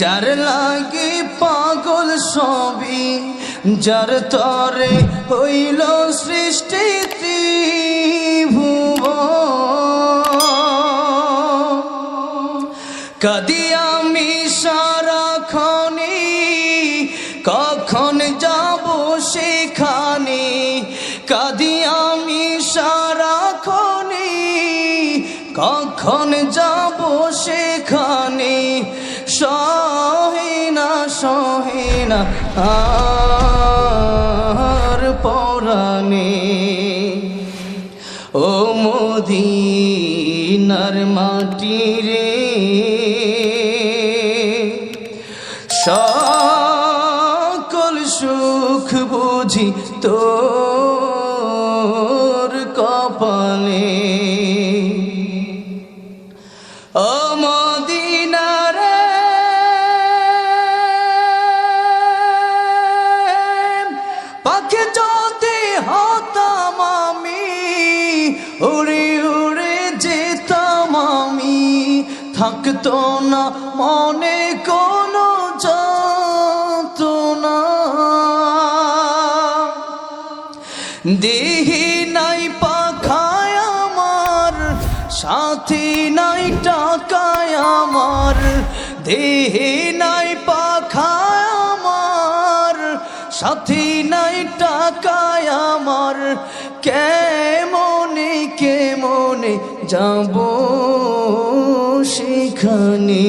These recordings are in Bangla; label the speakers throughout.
Speaker 1: যার লাগে পাগল সবই, যার তরে হইল সৃষ্টি ত্রিভুবন কদি আমি সারাক্ষণে, কখন যাব সেখানে? কদি আমি সারাক্ষণে, কখন যাব সেখানে? সহেনা সহেনা আর পরাণে। ও মোদিনার মাটি রে সকল সুখ বুঝি তোর উড়ে উড়ে যেতাম আমি। থাকতো না মনে কোনো না দেহি নাই পাখায় আমার, সাথী নাই টাকায় আমার। দেহে নাই পাখায় আমার, সাথী নাই টাকায় আমার। কেমনে কেমনে যাব সেখানে।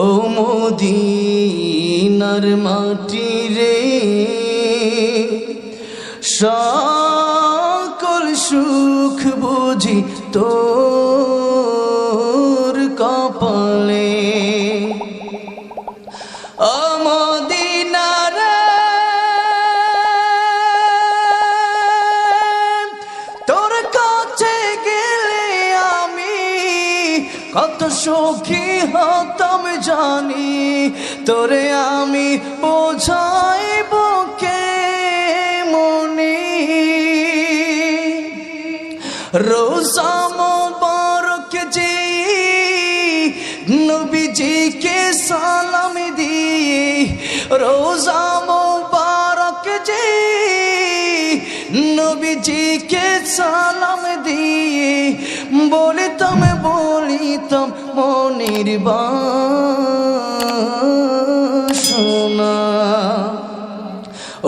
Speaker 1: ও মদিনার মাটি রে সকল সুখ বুঝি তোর কপালে। কত সুখী হতাম জানি, তোরে আমি বোঝাইব কে মনে? রোজা মোবারক যে নবীজিকে সালাম দিয়ে রোজা নবীজিকে সালাম দিয়ে বলিতাম বলিতাম মনির বাসনা।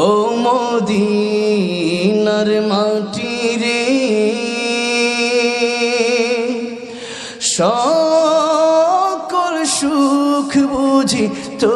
Speaker 1: ও মদিনার মাটি রে, সকল সুখ বুঝি তো